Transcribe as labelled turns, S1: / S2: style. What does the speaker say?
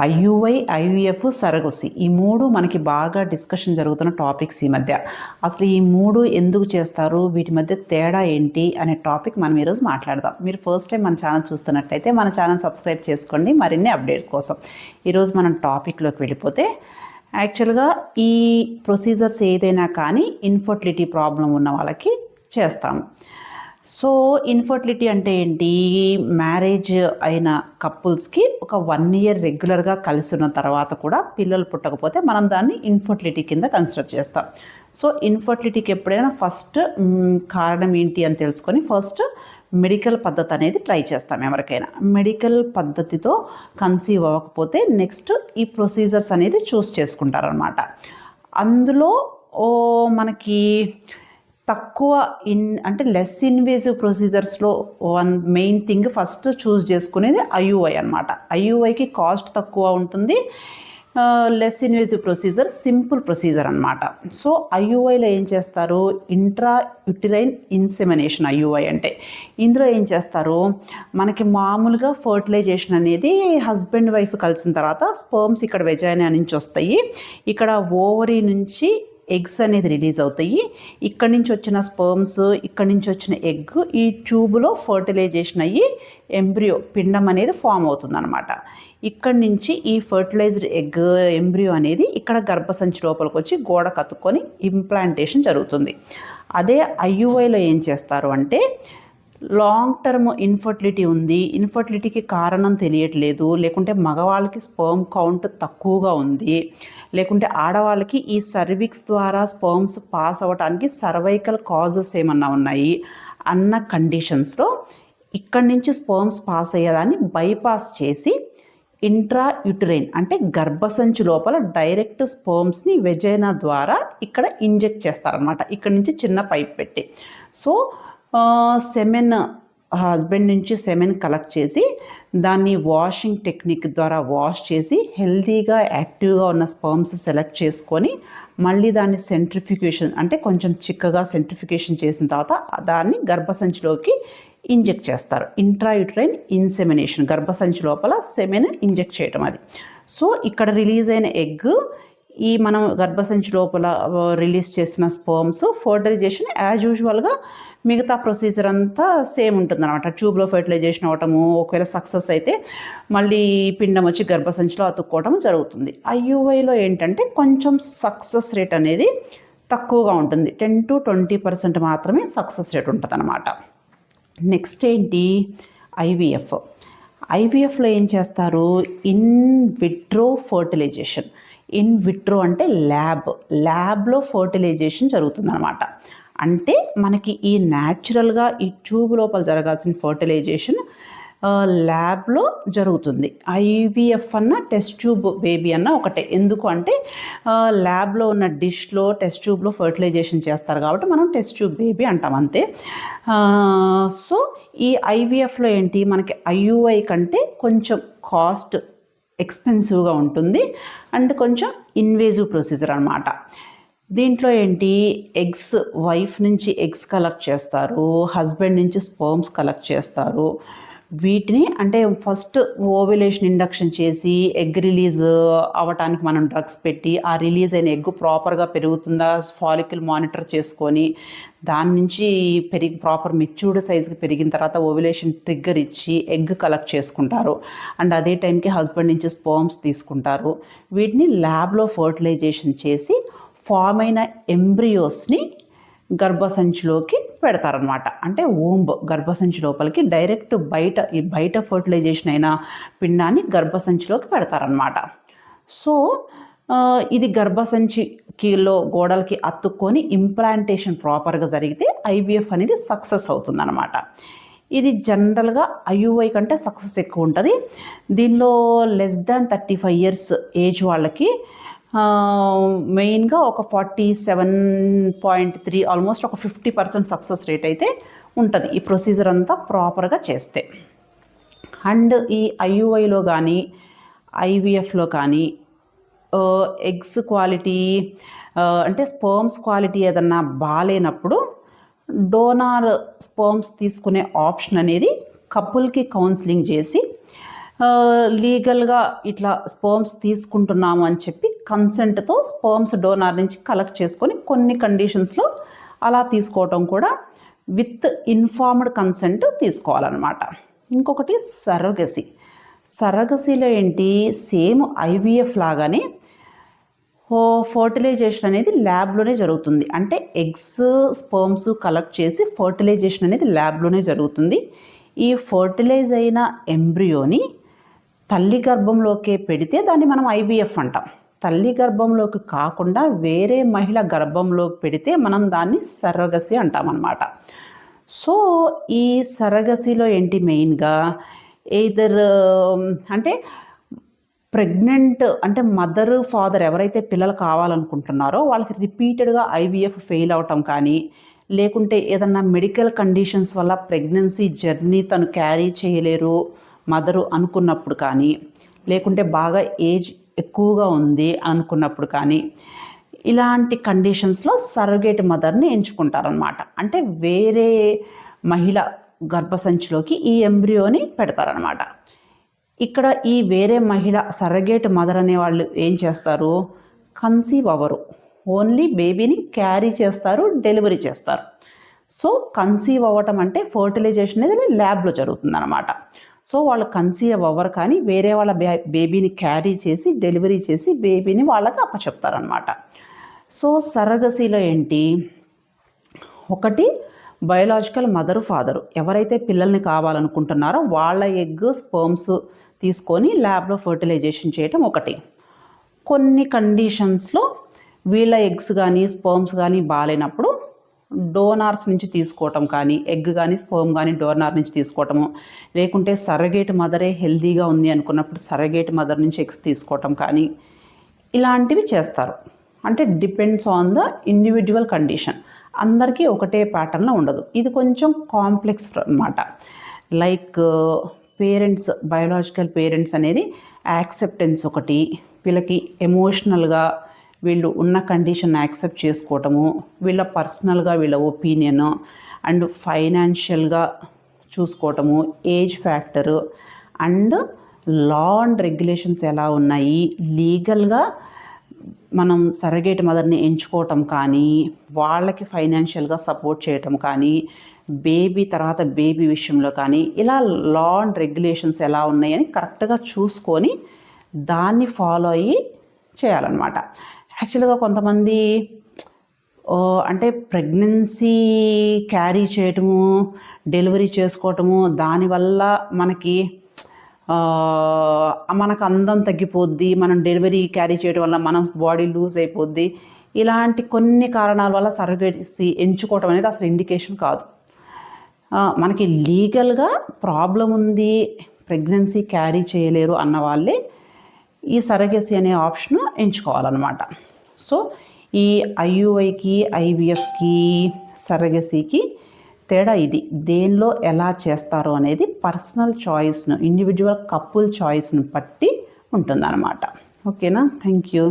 S1: IUI IVF surrogacy. ఈ మూడు మనకి బాగా డిస్కషన్ జరుగుతున్న టాపిక్స్ ఈ మధ్య. అసలు ఈ మూడు ఎందుకు చేస్తారు? వీటి మధ్య తేడా ఏంటి? అనే టాపిక్ మనం ఈరోజు మాట్లాడదాం. మీరు ఫస్ట్ టైం మన ఛానల్ చూస్తున్నట్టయితే మన ఛానల్ సబ్స్క్రైబ్ చేసుకోండి. మరిన్ని అప్డేట్స్ కోసం. ఈరోజు మనం టాపిక్లోకి వెళ్ళిపోతే యాక్చువల్గా ఈ ప్రొసీజర్స్ ఏదైనా కానీ ఇన్ఫర్టిలిటీ ప్రాబ్లం ఉన్న వాళ్ళకి చేస్తాము. సో ఇన్ఫర్టిలిటీ అంటే ఏంటి? మ్యారేజ్ అయిన కపుల్స్కి ఒక వన్ ఇయర్ రెగ్యులర్గా కలిసి ఉన్న తర్వాత కూడా పిల్లలు పుట్టకపోతే మనం దాన్ని ఇన్ఫర్టిలిటీ కింద కన్సిడర్ చేస్తాం. సో ఇన్ఫర్టిలిటీకి ఎప్పుడైనా ఫస్ట్ కారణం ఏంటి అని తెలుసుకొని ఫస్ట్ మెడికల్ పద్ధతి అనేది ట్రై చేస్తాం ఎవరికైనా. మెడికల్ పద్ధతితో కన్సీవ్ అవ్వకపోతే నెక్స్ట్ ఈ ప్రొసీజర్స్ అనేది చూస్ చేసుకుంటారనమాట అందులో ఓ మనకి తక్కువ ఇన్ అంటే less invasive ప్రొసీజర్స్లో one main thing first choose చేసుకునేది ఐయుఐ అనమాట ఐయుఐకి కాస్ట్ తక్కువ ఉంటుంది. Less invasive procedure simple procedure అనమాట సో ఐయుఐలో ఏం చేస్తారు? ఇంట్రా యుటిరైన్ ఇన్సెమినేషన్ ఐయుఐ అంటే. ఇందులో ఏం చేస్తారు? మనకి మామూలుగా ఫర్టిలైజేషన్ అనేది హస్బెండ్ వైఫ్ కలిసిన తర్వాత స్పర్మ్స్ ఇక్కడ వెజైనా నుంచి వస్తాయి. ఇక్కడ ఓవరీ నుంచి ఎగ్స్ అనేది రిలీజ్ అవుతాయి. ఇక్కడి నుంచి వచ్చిన స్పర్మ్స్ ఇక్కడి నుంచి వచ్చిన ఎగ్ ఈ ట్యూబ్లో ఫర్టిలైజేషన్ అయ్యి ఎంబ్రియో పిండం అనేది ఫామ్ అవుతుంది అనమాట ఇక్కడి నుంచి ఈ ఫర్టిలైజ్డ్ ఎగ్ ఎంబ్రియో అనేది ఇక్కడ గర్భసంచి లోపలికి వచ్చి గోడ కత్తుకొని ఇంప్లాంటేషన్ జరుగుతుంది. అదే ఐయుఐలో ఏం చేస్తారు అంటే లాంగ్ టర్మ్ ఇన్ఫర్టిలిటీ ఉంది. ఇన్ఫర్టిలిటీకి కారణం తెలియట్లేదు. లేకుంటే మగవాళ్ళకి స్పర్మ్ కౌంట్ తక్కువగా ఉంది. లేకుంటే ఆడవాళ్ళకి ఈ సర్విక్స్ ద్వారా స్పర్మ్స్ పాస్ అవ్వడానికి సర్వైకల్ కాజెస్ ఏమన్నా ఉన్నాయి? అన్న కండిషన్స్లో ఇక్కడి నుంచి స్పర్మ్స్ పాస్ అయ్యేదాన్ని బైపాస్ చేసి ఇంట్రా యుటరైన్ అంటే గర్భసంచి లోపల డైరెక్ట్ స్పర్మ్స్ని వెజైనా ద్వారా ఇక్కడ ఇంజెక్ట్ చేస్తారనమాట ఇక్కడ నుంచి చిన్న పైప్ పెట్టి. సో సెమెన్ హస్బెండ్ నుంచి సెమెన్ కలెక్ట్ చేసి దాన్ని వాషింగ్ టెక్నిక్ ద్వారా వాష్ చేసి హెల్తీగా యాక్టివ్గా ఉన్న స్పర్మ్స్ సెలెక్ట్ చేసుకొని మళ్ళీ దాన్ని సెంట్రిఫికేషన్ అంటే కొంచెం చిక్కగా సెంట్రిఫికేషన్ చేసిన తర్వాత దాన్ని గర్భసంచిలోకి ఇంజెక్ట్ చేస్తారు. ఇంట్రాయుట్రైన్ ఇన్సెమినేషన్ గర్భసంచి లోపల సెమెన్ ఇంజెక్ట్ చేయటం అది. సో ఇక్కడ రిలీజ్ అయిన ఎగ్ ఈ మనం గర్భసంచి లోపల రిలీజ్ చేసిన స్పర్మ్స్ ఫర్టిలైజేషన్ యాజ్ యూజువల్గా మిగతా ప్రొసీజర్ అంతా సేమ్ ఉంటుంది అనమాట ట్యూబ్లో ఫెర్టిలైజేషన్ అవ్వటము ఒకవేళ సక్సెస్ అయితే మళ్ళీ పిండం వచ్చి గర్భసంచిలో అతుక్కోవటం జరుగుతుంది. ఐయుఐలో ఏంటంటే కొంచెం సక్సెస్ రేట్ అనేది తక్కువగా ఉంటుంది. టెన్ టు ట్వంటీ పర్సెంట్ మాత్రమే సక్సెస్ రేట్ ఉంటుంది అనమాట నెక్స్ట్ ఏంటి? ఐవీఎఫ్. ఐవీఎఫ్లో ఏం చేస్తారు? In vitro fertilization. In vitro అంటే ల్యాబ్. ల్యాబ్లో ఫర్టిలైజేషన్ జరుగుతుందన్నమాట. అంటే మనకి ఈ న్యాచురల్గా ఈ ట్యూబ్ లోపల జరగాల్సిన ఫర్టిలైజేషన్ ల్యాబ్లో జరుగుతుంది. ఐవీఎఫ్ అన్న టెస్ట్ ట్యూబ్ బేబీ అన్న ఒకటే. ఎందుకు అంటే ల్యాబ్లో ఉన్న డిష్లో టెస్ట్ ట్యూబ్లో ఫర్టిలైజేషన్ చేస్తారు కాబట్టి మనం టెస్ట్ ట్యూబ్ బేబీ అంటాం అంతే. సో ఈ ఐవీఎఫ్లో ఏంటి? మనకి ఐయుఐ కంటే కొంచెం కాస్ట్ ఎక్స్పెన్సివ్గా ఉంటుంది. అండ్ కొంచెం ఇన్వేజివ్ ప్రొసీజర్ అనమాట దీంట్లో ఏంటి? ఎగ్స్ వైఫ్ నుంచి ఎగ్స్ కలెక్ట్ చేస్తారు. హస్బెండ్ నుంచి స్పర్మ్స్ కలెక్ట్ చేస్తారు. వీటిని అంటే ఫస్ట్ ఓవ్యులేషన్ ఇండక్షన్ చేసి ఎగ్ రిలీజ్ అవ్వటానికి మనం డ్రగ్స్ పెట్టి ఆ రిలీజ్ అయిన ఎగ్ ప్రాపర్గా పెరుగుతుందా? ఫాలికల్ మానిటర్ చేసుకొని దాని నుంచి పెరిగి ప్రాపర్ మెచ్యూర్డ్ సైజ్కి పెరిగిన తర్వాత ఓవ్యులేషన్ ట్రిగ్గర్ ఇచ్చి ఎగ్ కలెక్ట్ చేసుకుంటారు. అండ్ అదే టైంకి హస్బెండ్ నుంచి స్పర్మ్స్ తీసుకుంటారు. వీటిని ల్యాబ్లో ఫర్టిలైజేషన్ చేసి ఫామ్ అయిన ఎంబ్రియోస్ని గర్భసంచిలోకి పెడతారనమాట అంటే ఓంబ్ గర్భసంచి లోపలికి డైరెక్ట్ బయట ఈ బయట ఫర్టిలైజేషన్ అయిన పిండాన్ని గర్భసంచిలోకి పెడతారనమాట సో ఇది ఇది గర్భసంచికిలో గోడలకి అతుక్కొని ఇంప్లాంటేషన్ ప్రాపర్గా జరిగితే ఐవీఎఫ్ అనేది సక్సెస్ అవుతుందన్నమాట. ఇది జనరల్గా ఐయుఐ కంటే సక్సెస్ ఎక్కువ ఉంటుంది. దీనిలో less than thirty five years age వాళ్ళకి మెయిన్గా ఒక forty seven point three almost ఒక ఫిఫ్టీ పర్సెంట్ సక్సెస్ రేట్ అయితే ఉంటుంది. ఈ ప్రొసీజర్ అంతా ప్రాపర్గా చేస్తే. అండ్ ఈ ఐయుఐలో కానీ ఐవీఎఫ్లో కానీ ఎగ్స్ క్వాలిటీ అంటే స్పర్మ్స్ క్వాలిటీ ఏదన్నా బాగాలేనప్పుడు డోనార్ స్పర్మ్స్ తీసుకునే ఆప్షన్ అనేది కపుల్కి కౌన్సిలింగ్ చేసి లీగల్గా ఇట్లా స్పర్మ్స్ తీసుకుంటున్నాము అని చెప్పి కన్సెంట్తో స్పర్మ్స్ డోనార్ నుంచి కలెక్ట్ చేసుకొని కొన్ని కండిషన్స్లో అలా తీసుకోవటం కూడా విత్ ఇన్ఫార్మ్డ్ కన్సెంట్ తీసుకోవాలన్నమాట. ఇంకొకటి సరగసి సరగసిలో ఏంటి? సేమ్ ఐవీఎఫ్ లాగానే ఫర్టిలైజేషన్ అనేది ల్యాబ్లోనే జరుగుతుంది. అంటే ఎగ్స్ స్పర్మ్స్ కలెక్ట్ చేసి ఫర్టిలైజేషన్ అనేది ల్యాబ్లోనే జరుగుతుంది. ఈ ఫర్టిలైజ్ అయిన ఎంబ్రియోని తల్లి గర్భంలోకే పెడితే దాన్ని మనం ఐవీఎఫ్ అంటాం. తల్లి గర్భంలోకి కాకుండా వేరే మహిళ గర్భంలోకి పెడితే మనం దాన్ని సరగసి అంటామన్నమాట. సో ఈ సరగసిలో ఏంటి మెయిన్గా? ఇదర్ అంటే ప్రెగ్నెంట్ అంటే మదర్ ఫాదర్ ఎవరైతే పిల్లలు కావాలనుకుంటున్నారో వాళ్ళకి రిపీటెడ్గా ఐవీఎఫ్ ఫెయిల్ అవటం కానీ లేకుంటే ఏదన్నా మెడికల్ కండిషన్స్ వల్ల ప్రెగ్నెన్సీ జర్నీ తను క్యారీ చేయలేరు మదరు అనుకున్నప్పుడు కానీ లేకుంటే బాగా ఏజ్ ఎక్కువగా ఉంది అనుకున్నప్పుడు కానీ ఇలాంటి కండిషన్స్లో సర్గేట్ మదర్ని ఎంచుకుంటారనమాట అంటే వేరే మహిళ గర్భసంచిలోకి ఈ ఎంబ్రియోని పెడతారనమాట ఇక్కడ ఈ వేరే మహిళ సరగేట్ మదర్ అనే వాళ్ళు ఏం చేస్తారు? కన్సీవ్ అవ్వరు. ఓన్లీ బేబీని క్యారీ చేస్తారు డెలివరీ చేస్తారు. సో కన్సీవ్ అవ్వటం అంటే ఫర్టిలైజేషన్ అనేది ల్యాబ్లో జరుగుతుంది అనమాట సో వాళ్ళు కన్సీవ్ అవ్వరు కానీ వేరే వాళ్ళ బేబీని క్యారీ చేసి డెలివరీ చేసి బేబీని వాళ్ళకి అప్పచెప్తారనమాట సో సరగసిలో ఏంటి? ఒకటి బయోలాజికల్ మదర్ ఫాదర్ ఎవరైతే పిల్లల్ని కావాలనుకుంటున్నారో వాళ్ళ ఎగ్ స్పర్మ్స్ తీసుకొని ల్యాబ్లో ఫర్టిలైజేషన్ చేయటం ఒకటి. కొన్ని కండిషన్స్లో వీళ్ళ ఎగ్స్ కానీ స్పర్మ్స్ కానీ బాగాలేనప్పుడు డోనార్స్ నుంచి తీసుకోవటం కానీ ఎగ్ కానీ స్పోమ్ కానీ డోనార్ నుంచి తీసుకోవటము. లేకుంటే సరగేట్ మదరే హెల్దీగా ఉంది అనుకున్నప్పుడు సరగేట్ మదర్ నుంచి ఎగ్స్ తీసుకోవటం కానీ ఇలాంటివి చేస్తారు. అంటే depends on the individual condition. అందరికీ ఒకటే ప్యాటర్న్లో ఉండదు. ఇది కొంచెం కాంప్లెక్స్ అనమాట లైక్ పేరెంట్స్ బయోలాజికల్ పేరెంట్స్ అనేది యాక్సెప్టెన్స్ ఒకటి వీళ్ళకి ఎమోషనల్గా వీళ్ళు ఉన్న కండిషన్ యాక్సెప్ట్ చేసుకోవటము వీళ్ళ పర్సనల్గా వీళ్ళ ఒపీనియన్ అండ్ ఫైనాన్షియల్గా చూసుకోవటము age factor and law and regulations ఎలా ఉన్నాయి లీగల్గా మనం సరగేట్ మదర్ని ఎంచుకోవటం కానీ వాళ్ళకి ఫైనాన్షియల్గా సపోర్ట్ చేయటం కానీ బేబీ తర్వాత బేబీ విషయంలో కానీ ఇలా లా అండ్ రెగ్యులేషన్స్ ఎలా ఉన్నాయని కరెక్ట్గా చూసుకొని దాన్ని ఫాలో అయ్యి చేయాలన్నమాట. యాక్చువల్గా కొంతమంది అంటే ప్రెగ్నెన్సీ క్యారీ చేయటము డెలివరీ చేసుకోవటము దానివల్ల మనకి మనకు అందం తగ్గిపోద్ది మనం డెలివరీ క్యారీ చేయడం వల్ల మనం బాడీ లూజ్ అయిపోద్ది. ఇలాంటి కొన్ని కారణాల వల్ల సర్గసీ ఎంచుకోవటం అనేది అసలు ఇండికేషన్ కాదు. మనకి లీగల్గా ప్రాబ్లం ఉంది ప్రెగ్నెన్సీ క్యారీ చేయలేరు అన్న వాళ్ళే ఈ సరగసి అనే ఆప్షన్ ఎంచుకోవాలన్నమాట. సో ఈ ఐయుఐకి ఐవిఎఫ్కి సరగసీకి తేడా ఇది. దేనిలో ఎలా చేస్తారు అనేది పర్సనల్ చాయిస్ను ఇండివిజువల్ కపుల్ చాయిస్ను బట్టి ఉంటుందన్నమాట. ఓకేనా? Thank you.